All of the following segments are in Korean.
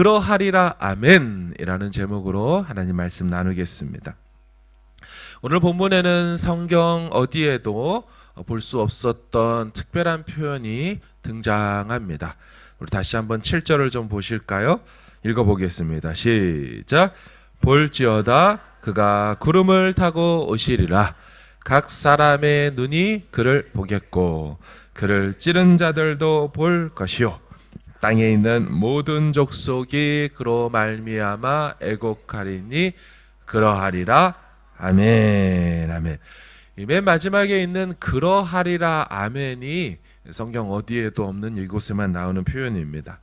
그러하리라 아멘이라는 제목으로 하나님 말씀 나누겠습니다. 오늘 본문에는 성경 어디에도 볼 수 없었던 특별한 표현이 등장합니다. 우리 다시 한번 7절을 좀 보실까요? 읽어보겠습니다. 시작. 볼지어다 그가 구름을 타고 오시리라. 각 사람의 눈이 그를 보겠고 그를 찌른 자들도 볼 것이요. 땅에 있는 모든 족속이 그로 말미암아 애곡하리니 그러하리라. 아멘. 아멘. 이맨 마지막에 있는 그러하리라 아멘이 성경 어디에도 없는 이곳에만 나오는 표현입니다.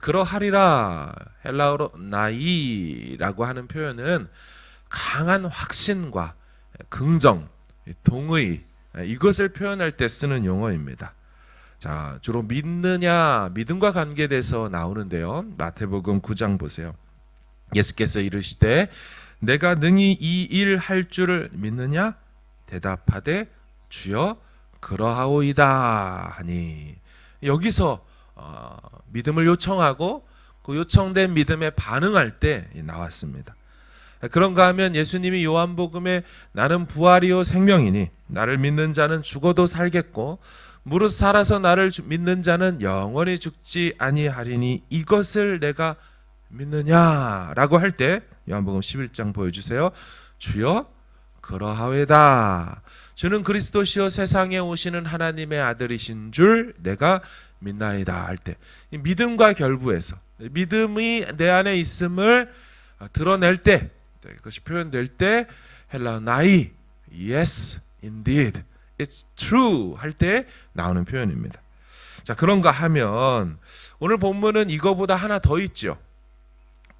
그러하리라 헬라어로 나이라고 하는 표현은 강한 확신과 긍정, 동의 이것을 표현할 때 쓰는 용어입니다. 자, 주로 믿느냐, 믿음과 관계돼서 나오는데요. 마태복음 9장 보세요. 예수께서 이르시되 내가 능히 이 일 할 줄을 믿느냐? 대답하되 주여 그러하오이다 하니 여기서 어, 믿음을 요청하고 그 요청된 믿음에 반응할 때 나왔습니다. 그런가 하면 예수님이 요한복음에 나는 부활이요 생명이니 나를 믿는 자는 죽어도 살겠고 무릇 살아서 나를 주- 믿는 자는 영원히 죽지 아니하리니 이것을 내가 믿느냐라고 할 때 요한복음 11장 보여주세요. 주여 그러하외다. 주는 그리스도시요 세상에 오시는 하나님의 아들이신 줄 내가 믿나이다 할 때 믿음과 결부해서 믿음이 내 안에 있음을 어, 드러낼 때 네, 그것이 표현될 때 헬라 나이 yes indeed it's true 할 때 나오는 표현입니다. 자 그런가 하면 오늘 본문은 이거보다 하나 더 있죠.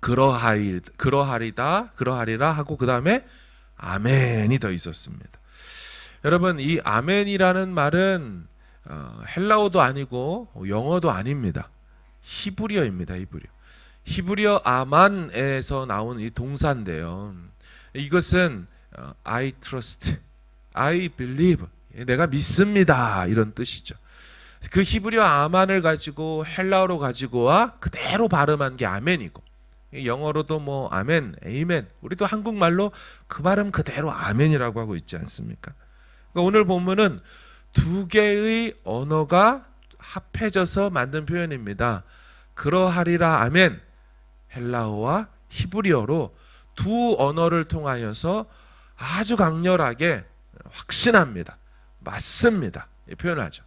그러하리 그러하리다 그러하리라 하고 그 다음에 아멘이 더 있었습니다. 여러분 이 아멘이라는 말은 어, 헬라어도 아니고 영어도 아닙니다. 히브리어입니다. 히브리어. 히브리어 아만에서 나온 이 동사인데요. 이것은 어, I trust, I believe, 내가 믿습니다 이런 뜻이죠. 그 히브리어 아만을 가지고 헬라어로 가지고와 그대로 발음한 게 아멘이고 영어로도 뭐 아멘, 에이멘. 우리도 한국말로 그 발음 그대로 아멘이라고 하고 있지 않습니까? 그러니까 오늘 본문은 두 개의 언어가 합해져서 만든 표현입니다. 그러하리라 아멘. 헬라어와 히브리어로 두 언어를 통하여서 아주 강렬하게 확신합니다. 맞습니다. 이 표현을 하죠.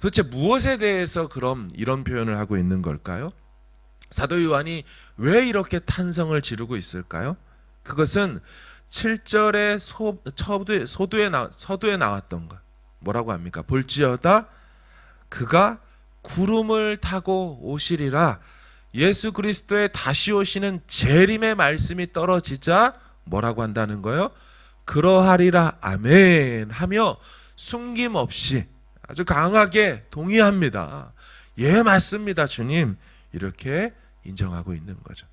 도대체 무엇에 대해서 그럼 이런 표현을 하고 있는 걸까요? 사도 요한이 왜 이렇게 탄성을 지르고 있을까요? 그것은 7절의 소, 서두에, 소두에, 나, 서두에 나왔던 것. 뭐라고 합니까? 볼지어다 그가 구름을 타고 오시리라 예수 그리스도의 다시 오시는 재림의 말씀이 떨어지자 뭐라고 한다는 거예요? 그러하리라 아멘 하며 숨김없이 아주 강하게 동의합니다. 예 맞습니다 주님 이렇게 인정하고 있는 거죠.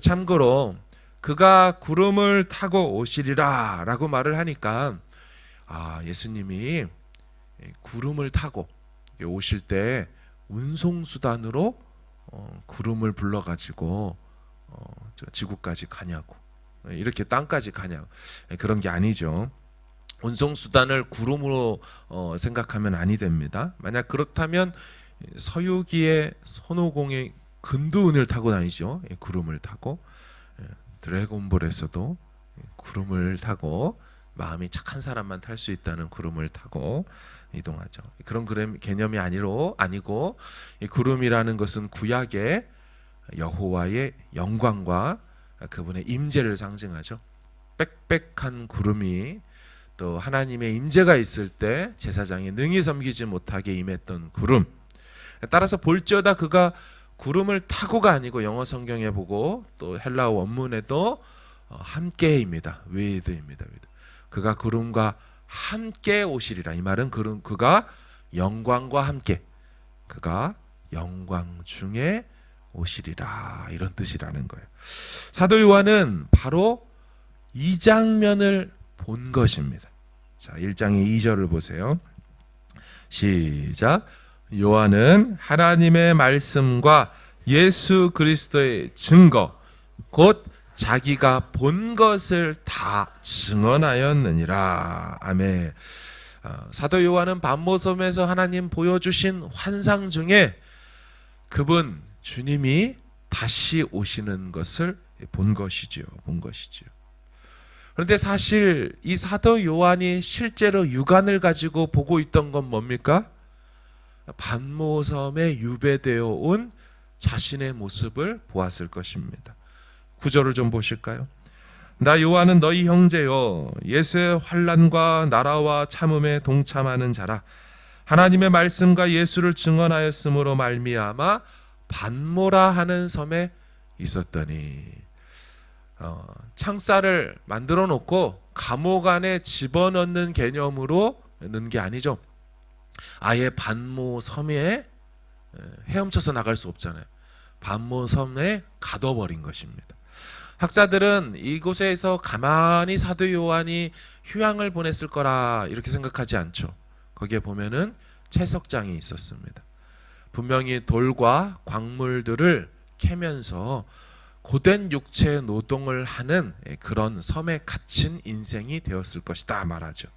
참고로 그가 구름을 타고 오시리라 라고 말을 하니까 아 예수님이 구름을 타고 오실 때 운송 수단으로 어, 구름을 불러가지고 어, 저 지구까지 가냐고 이렇게 땅까지 가냐 그런 게 아니죠. 운송 수단을 구름으로 어, 생각하면 아니 됩니다. 만약 그렇다면 서유기의 손오공의 근두운을 타고 다니죠. 예, 구름을 타고 예, 드래곤볼에서도 구름을 타고 마음이 착한 사람만 탈 수 있다는 구름을 타고 이동하죠. 그런 그램 개념이 아니로 아니고 이 구름이라는 것은 구약의 여호와의 영광과 그분의 임재를 상징하죠. 빽빽한 구름이 또 하나님의 임재가 있을 때 제사장이 능히 섬기지 못하게 임했던 구름. 따라서 볼지어다 그가 구름을 타고가 아니고 영어 성경에 보고 또 헬라어 원문에도 어, 함께입니다. with. 그가 구름과 함께 오시리라. 이 말은 그는 그가 영광과 함께 그가 영광 중에 오시리라 이런 뜻이라는 거예요. 사도 요한은 바로 이 장면을 본 것입니다. 자, 1장의 2절을 보세요. 시작. 요한은 하나님의 말씀과 예수 그리스도의 증거 곧 자기가 본 것을 다 증언하였느니라. 아멘. 어, 사도 요한은 반모섬에서 하나님 보여주신 환상 중에 그분 주님이 다시 오시는 것을 본 것이지요. 본 것이지요. 그런데 사실 이 사도 요한이 실제로 육안을 가지고 보고 있던 건 뭡니까? 반모섬에 유배되어 온 자신의 모습을 보았을 것입니다. 구절을 좀 보실까요? 나 요한은 너희 형제요 예수의 환란과 나라와 참음에 동참하는 자라 하나님의 말씀과 예수를 증언하였으므로 말미암아 반모라 하는 섬에 있었더니 어, 창살을 만들어 놓고 감옥 안에 집어넣는 개념으로 넣은 게 아니죠. 아예 반모 섬에 에, 헤엄쳐서 나갈 수 없잖아요. 반모 섬에 가둬버린 것입니다. 학자들은 이곳에서 가만히 사도 요한이 휴양을 보냈을 거라 이렇게 생각하지 않죠. 거기에 보면은 채석장이 있었습니다. 분명히 돌과 광물들을 캐면서 고된 육체 노동을 하는 그런 섬에 갇힌 인생이 되었을 것이다 말하죠.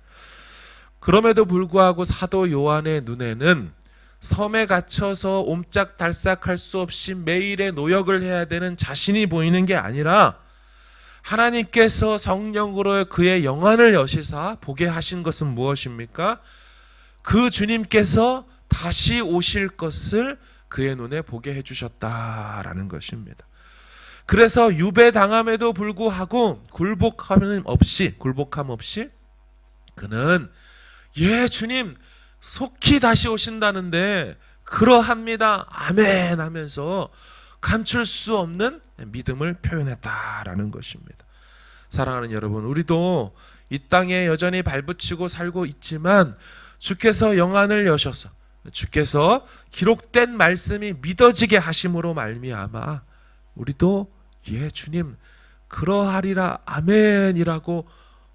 그럼에도 불구하고 사도 요한의 눈에는 섬에 갇혀서 옴짝달싹할 수 없이 매일의 노역을 해야 되는 자신이 보이는 게 아니라 하나님께서 성령으로 그의 영안을 여시사 보게 하신 것은 무엇입니까? 그 주님께서 다시 오실 것을 그의 눈에 보게 해주셨다라는 것입니다. 그래서 유배 당함에도 불구하고 굴복함 없이 굴복함 없이 그는 예 주님 속히 다시 오신다는데 그러합니다 아멘 하면서 감출 수 없는 믿음을 표현했다라는 것입니다. 사랑하는 여러분 우리도 이 땅에 여전히 발붙이고 살고 있지만 주께서 영안을 여셔서 주께서 기록된 말씀이 믿어지게 하심으로 말미암아 우리도 예 주님 그러하리라 아멘이라고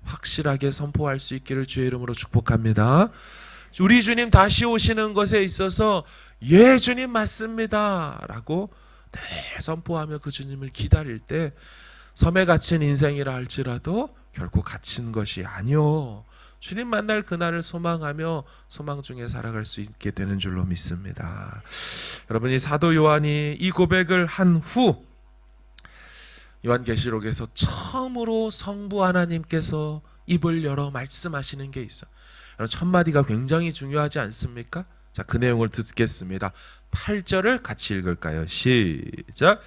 확실하게 선포할 수 있기를 주의 이름으로 축복합니다. 우리 주님 다시 오시는 것에 있어서 예 주님 맞습니다 라고 늘 선포하며 그 주님을 기다릴 때 섬에 갇힌 인생이라 할지라도 결코 갇힌 것이 아니요. 주님 만날 그날을 소망하며 소망 중에 살아갈 수 있게 되는 줄로 믿습니다. 여러분이 사도 요한이 이 고백을 한 후 요한계시록에서 처음으로 성부 하나님께서 입을 열어 말씀하시는 게 있어. 첫 마디가 굉장히 중요하지 않습니까? 자, 그 내용을 듣겠습니다. 8절을 같이 읽을까요? 시작.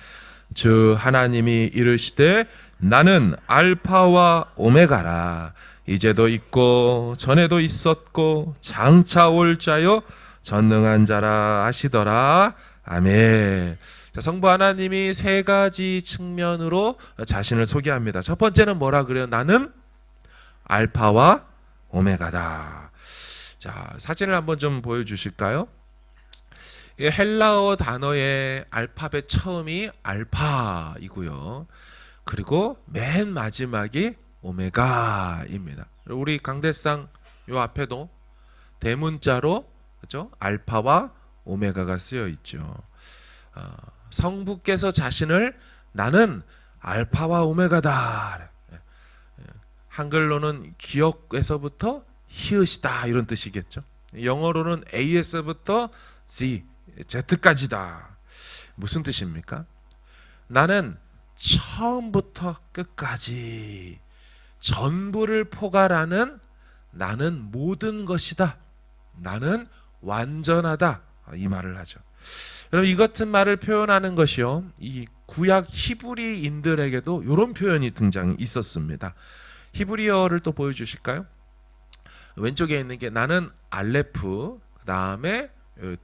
주 하나님이 이르시되 나는 알파와 오메가라. 이제도 있고 전에도 있었고 장차 올 자요 전능한 자라 하시더라. 아멘. 자, 성부 하나님이 세 가지 측면으로 자신을 소개합니다. 첫 번째는 뭐라 그래요? 나는 알파와 오메가다. 자, 사진을 한번 좀 보여주실까요? 이 헬라어 단어의 알파벳 처음이 알파이고요. 그리고 맨 마지막이 오메가입니다. 우리 강대상 요 앞에도 대문자로 그죠? 알파와 오메가가 쓰여 있죠. 어, 성부께서 자신을 나는 알파와 오메가다. 예, 예. 한글로는 기억에서부터 히읗이다 이런 뜻이겠죠. 영어로는 A에서부터 Z, Z까지다. 무슨 뜻입니까? 나는 처음부터 끝까지 전부를 포괄하는 나는 모든 것이다. 나는 완전하다. 이 말을 하죠. 여러분 이 같은 말을 표현하는 것이요. 이 구약 히브리인들에게도 이런 표현이 등장 있었습니다. 히브리어를 또 보여주실까요? 왼쪽에 있는 게 나는 알레프 그 다음에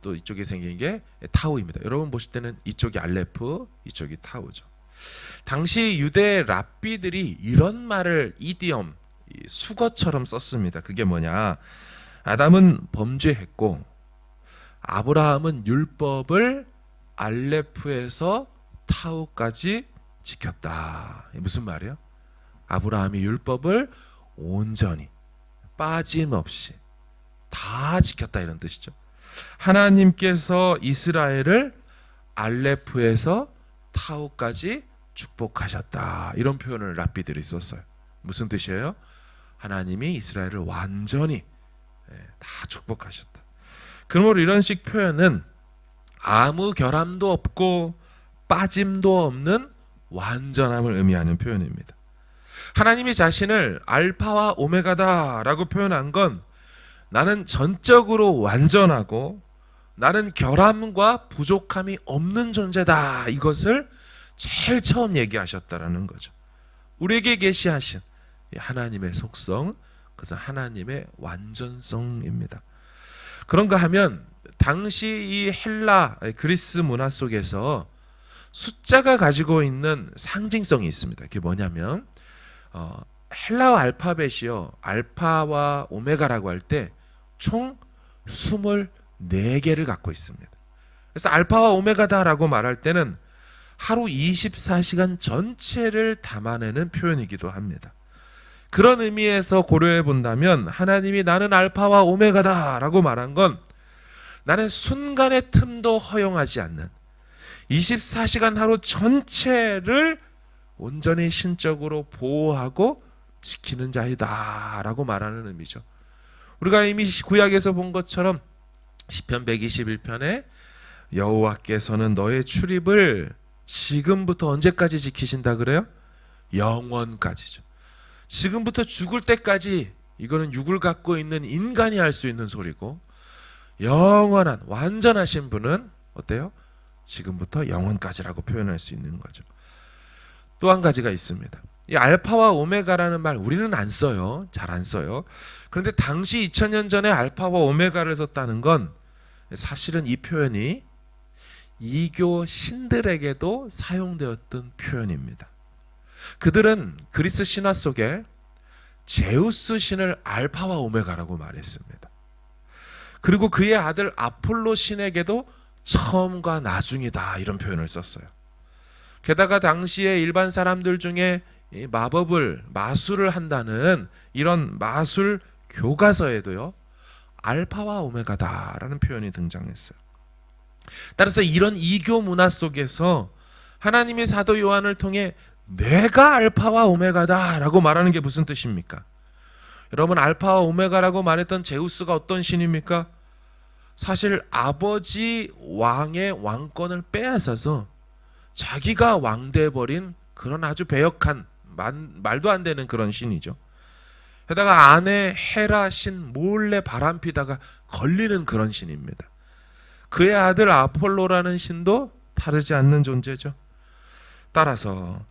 또 이쪽에 생긴 게 타우입니다. 여러분 보실 때는 이쪽이 알레프, 이쪽이 타우죠. 당시 유대 랍비들이 이런 말을 이디엄 수거처럼 썼습니다. 그게 뭐냐? 아담은 범죄했고 아브라함은 율법을 알레프에서 타우까지 지켰다. 무슨 말이에요? 아브라함이 율법을 온전히 빠짐없이 다 지켰다 이런 뜻이죠. 하나님께서 이스라엘을 알레프에서 타우까지 축복하셨다. 이런 표현을 랍비들이 썼어요. 무슨 뜻이에요? 하나님이 이스라엘을 완전히 예, 다 축복하셨다. 그러므로 이런 식 표현은 아무 결함도 없고 빠짐도 없는 완전함을 의미하는 표현입니다. 하나님이 자신을 알파와 오메가다라고 표현한 건 나는 전적으로 완전하고 나는 결함과 부족함이 없는 존재다. 이것을 제일 처음 얘기하셨다라는 거죠. 우리에게 계시하신 이 하나님의 속성, 그것은 하나님의 완전성입니다. 그런가 하면 당시 이 헬라 그리스 문화 속에서 숫자가 가지고 있는 상징성이 있습니다. 그게 뭐냐면 어, 헬라어 알파벳이요. 알파와 오메가라고 할 때 총 24개를 갖고 있습니다. 그래서 알파와 오메가다라고 말할 때는 하루 24시간 전체를 담아내는 표현이기도 합니다. 그런 의미에서 고려해 본다면 하나님이 나는 알파와 오메가다라고 말한 건 나는 순간의 틈도 허용하지 않는 24시간 하루 전체를 온전히 신적으로 보호하고 지키는 자이다라고 말하는 의미죠. 우리가 이미 구약에서 본 것처럼 시편 121편에 여호와께서는 너의 출입을 지금부터 언제까지 지키신다 그래요? 영원까지죠. 지금부터 죽을 때까지 이거는 육을 갖고 있는 인간이 할 수 있는 소리고 영원한 완전하신 분은 어때요? 지금부터 영원까지라고 표현할 수 있는 거죠. 또 한 가지가 있습니다. 이 알파와 오메가라는 말 우리는 안 써요. 잘 안 써요. 그런데 당시 2000년 전에 알파와 오메가를 썼다는 건 사실은 이 표현이 이교 신들에게도 사용되었던 표현입니다. 그들은 그리스 신화 속에 제우스 신을 알파와 오메가라고 말했습니다. 그리고 그의 아들 아폴로 신에게도 처음과 나중이다 이런 표현을 썼어요. 게다가 당시에 일반 사람들 중에 이 마법을 마술을 한다는 이런 마술 교과서에도요 알파와 오메가다라는 표현이 등장했어요. 따라서 이런 이교 문화 속에서 하나님의 사도 요한을 통해 내가 알파와 오메가다라고 말하는 게 무슨 뜻입니까? 여러분 알파와 오메가라고 말했던 제우스가 어떤 신입니까? 사실 아버지 왕의 왕권을 빼앗아서 자기가 왕돼 버린 그런 아주 배역한 만, 말도 안 되는 그런 신이죠. 게다가 아내 헤라 신 몰래 바람 피다가 걸리는 그런 신입니다. 그의 아들 아폴로라는 신도 다르지 않는 존재죠. 따라서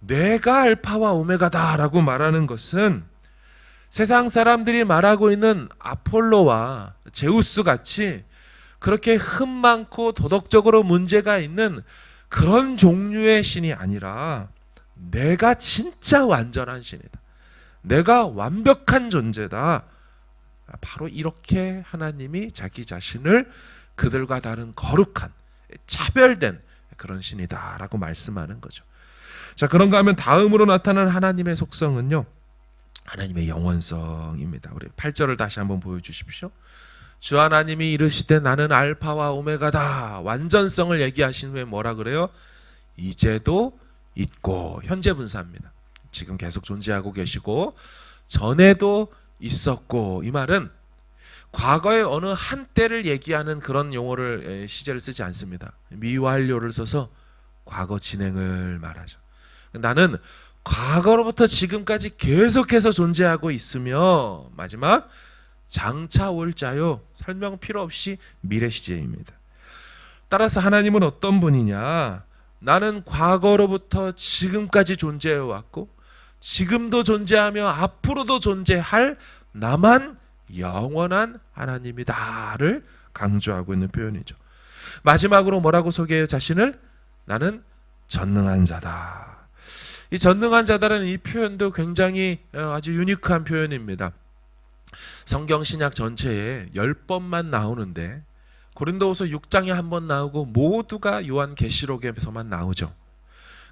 내가 알파와 오메가다라고 말하는 것은 세상 사람들이 말하고 있는 아폴로와 제우스 같이 그렇게 흠 많고 도덕적으로 문제가 있는 그런 종류의 신이 아니라 내가 진짜 완전한 신이다. 내가 완벽한 존재다. 바로 이렇게 하나님이 자기 자신을 그들과 다른 거룩한 차별된 그런 신이다라고 말씀하는 거죠. 자, 그런가 하면 다음으로 나타나는 하나님의 속성은요. 하나님의 영원성입니다. 우리 8절을 다시 한번 보여 주십시오. 주 하나님이 이르시되 나는 알파와 오메가다. 완전성을 얘기하신 후에 뭐라 그래요? 이제도 있고 현재 분사입니다. 지금 계속 존재하고 계시고 전에도 있었고 이 말은 과거의 어느 한때를 얘기하는 그런 용어를 시제를 쓰지 않습니다. 미완료를 써서 과거 진행을 말하죠. 나는 과거로부터 지금까지 계속해서 존재하고 있으며 마지막 장차 올 자요 설명 필요 없이 미래 시제입니다. 따라서 하나님은 어떤 분이냐? 나는 과거로부터 지금까지 존재해 왔고 지금도 존재하며 앞으로도 존재할 나만 영원한 하나님이다를 강조하고 있는 표현이죠. 마지막으로 뭐라고 소개해요 자신을? 나는 전능한 자다. 이 전능한 자다라는 이 표현도 굉장히 어, 아주 유니크한 표현입니다. 성경 신약 전체에 10번만 나오는데 고린도후서 6장에 한 번 나오고 모두가 요한 계시록에서만 나오죠.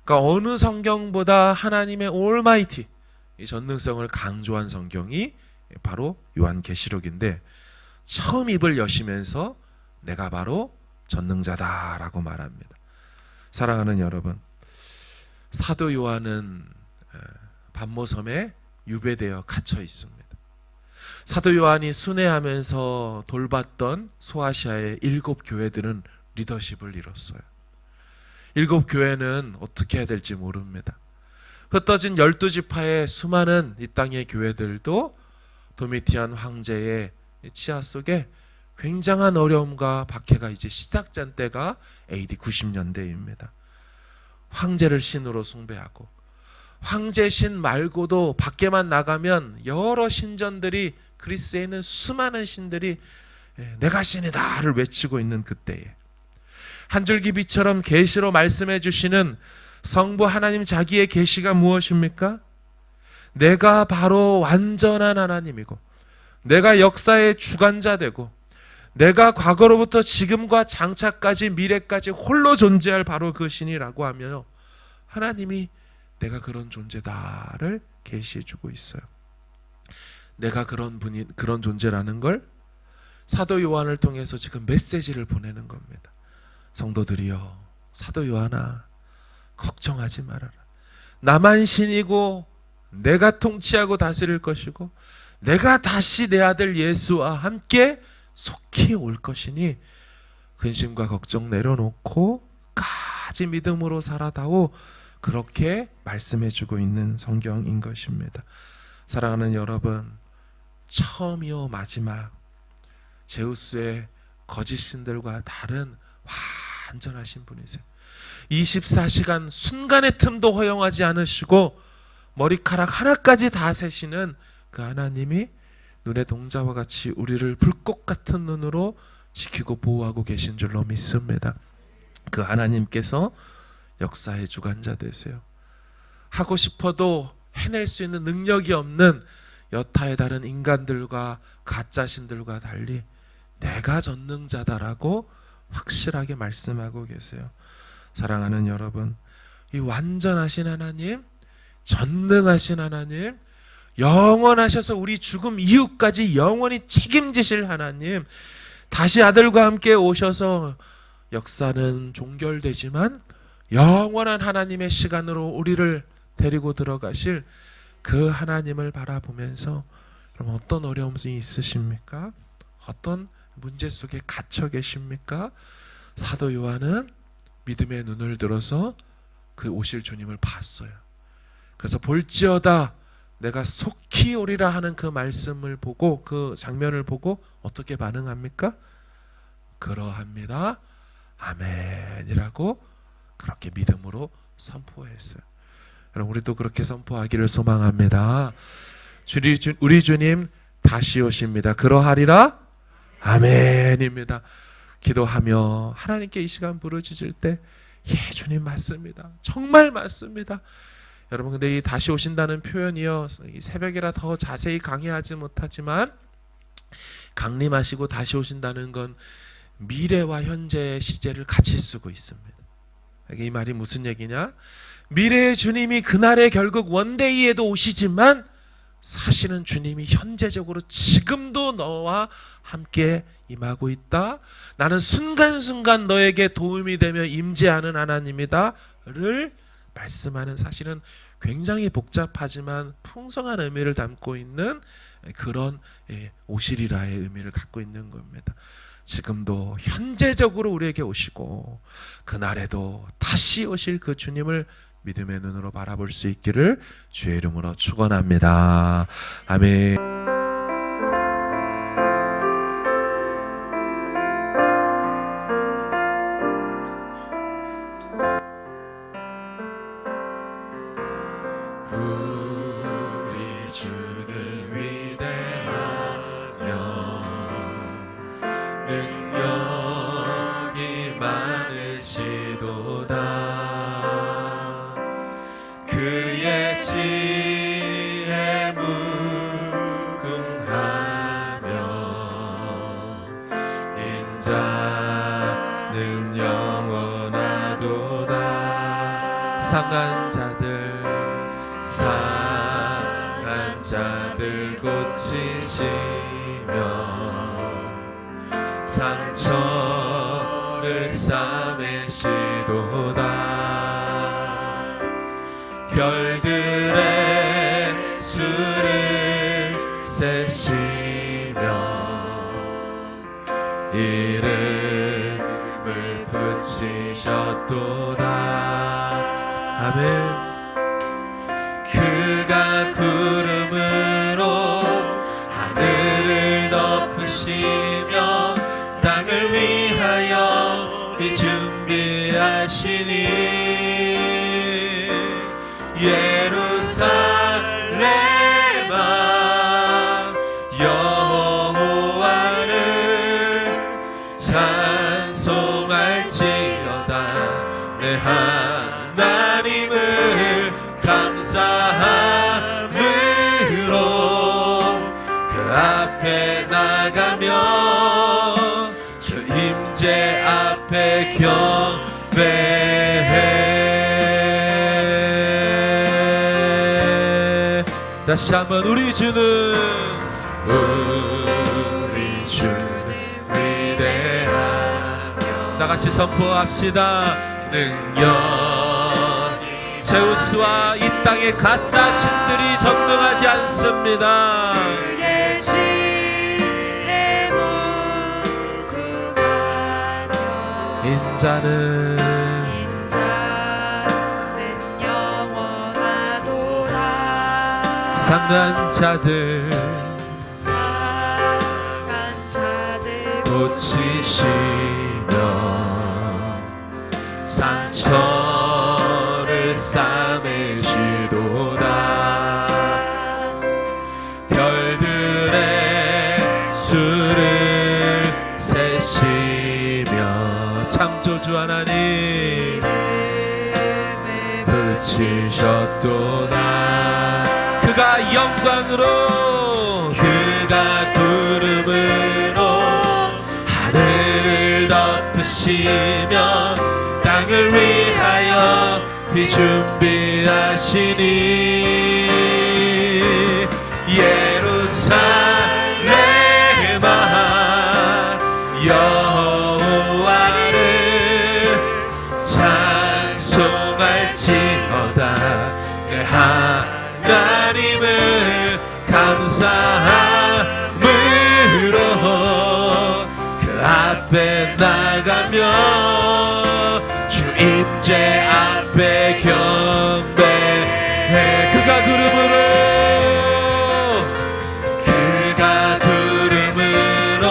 그러니까 어느 성경보다 하나님의 올마이티 이 전능성을 강조한 성경이 바로 요한 계시록인데 처음 입을 여시면서 내가 바로 전능자다라고 말합니다. 사랑하는 여러분, 사도 요한은 에, 반모섬에 유배되어 갇혀 있습니다. 사도 요한이 순회하면서 돌봤던 소아시아의 일곱 교회들은 리더십을 잃었어요. 일곱 교회는 어떻게 해야 될지 모릅니다. 흩어진 열두 지파의 수많은 이 땅의 교회들도 도미티안 황제의 치하 속에 굉장한 어려움과 박해가 이제 시작된 때가 AD 90년대입니다. 황제를 신으로 숭배하고 황제 신 말고도 밖에만 나가면 여러 신전들이 그리스에 있는 수많은 신들이 예, 내가 신이다를 외치고 있는 그때에 한 줄기 빛처럼 계시로 말씀해 주시는 성부 하나님 자기의 계시가 무엇입니까? 내가 바로 완전한 하나님이고 내가 역사의 주관자 되고 내가 과거로부터 지금과 장차까지 미래까지 홀로 존재할 바로 그 신이라고 하며 하나님이 내가 그런 존재다를 계시해 주고 있어요. 내가 그런 분이 그런 존재라는 걸 사도 요한을 통해서 지금 메시지를 보내는 겁니다. 성도들이여 사도 요한아 걱정하지 말아라. 나만 신이고 내가 통치하고 다스릴 것이고 내가 다시 내 아들 예수와 함께 속히 올 것이니 근심과 걱정 내려놓고 까지 믿음으로 살아다오 그렇게 말씀해 주고 있는 성경인 것입니다. 사랑하는 여러분 처음이요 마지막 제우스의 거짓 신들과 다른 완전하신 분이세요. 24시간 순간의 틈도 허용하지 않으시고 머리카락 하나까지 다 세시는 그 하나님이 눈의 동자와 같이 우리를 불꽃 같은 눈으로 지키고 보호하고 계신 줄로 믿습니다. 그 하나님께서 역사의 주관자 되세요. 하고 싶어도 해낼 수 있는 능력이 없는 여타의 다른 인간들과 가짜 신들과 달리 내가 전능자다라고 확실하게 말씀하고 계세요. 사랑하는 여러분, 이 완전하신 하나님, 전능하신 하나님, 영원하셔서 우리 죽음 이후까지 영원히 책임지실 하나님, 다시 아들과 함께 오셔서 역사는 종결되지만 영원한 하나님의 시간으로 우리를 데리고 들어가실 그 하나님을 바라보면서 그럼 어떤 어려움이 있으십니까? 어떤 문제 속에 갇혀 계십니까? 사도 요한은 믿음의 눈을 들어서 그 오실 주님을 봤어요. 그래서 볼지어다 내가 속히 오리라 하는 그 말씀을 보고 그 장면을 보고 어떻게 반응합니까? 그러합니다. 아멘이라고 그렇게 믿음으로 선포했어요. 여러분 우리도 그렇게 선포하기를 소망합니다. 우리 주님 다시 오십니다. 그러하리라 아멘입니다. 기도하며 하나님께 이 시간 부르짖을 때 예, 주님 맞습니다. 정말 맞습니다. 여러분 근데 이 다시 오신다는 표현이요. 이 새벽이라 더 자세히 강의하지 못하지만 강림하시고 다시 오신다는 건 미래와 현재의 시제를 같이 쓰고 있습니다. 이 말이 무슨 얘기냐? 미래의 주님이 그날에 결국 원데이에도 오시지만 사실은 주님이 현재적으로 지금도 너와 함께 임하고 있다. 나는 순간순간 너에게 도움이 되며 임재하는 하나님이다를 말씀하는 사실은 굉장히 복잡하지만 풍성한 의미를 담고 있는 그런 예, 오시리라의 의미를 갖고 있는 겁니다. 지금도 현재적으로 우리에게 오시고 그날에도 다시 오실 그 주님을 믿음의 눈으로 바라볼 수 있기를 주의 이름으로 축원합니다. 아멘. 상처를 싸매 할지어다. 내 하나님을 감사함으로 그 앞에 나가며 주 임재 앞에 경배해. 다시 한번 우리 주는 선포합시다. 능력. 제우스와 이 땅의 가짜 신들이 전능하지 않습니다. 인자는 상한 자들 고치시 붙이셨도다 그가 영광으로 그가 구름으로 하늘을 덮으시며 땅을 위하여 비 준비하시니 예루살렘 임재 앞에 경배해. 그가 구름으로 그가 구름으로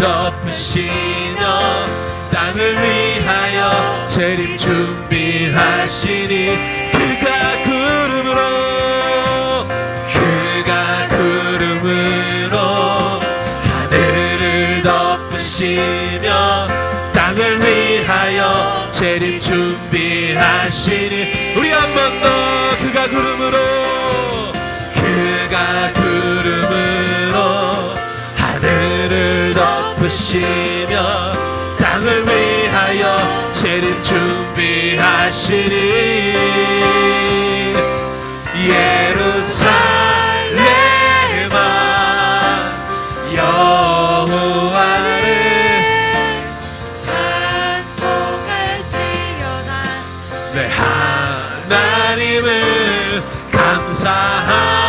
덮으시며 땅을 위하여 재림 준비하시니 하시니 우리 한 번 더 그가 구름으로 그가 구름으로 하늘을 덮으시며 땅을 위하여 재림 준비하시니 예루 God's.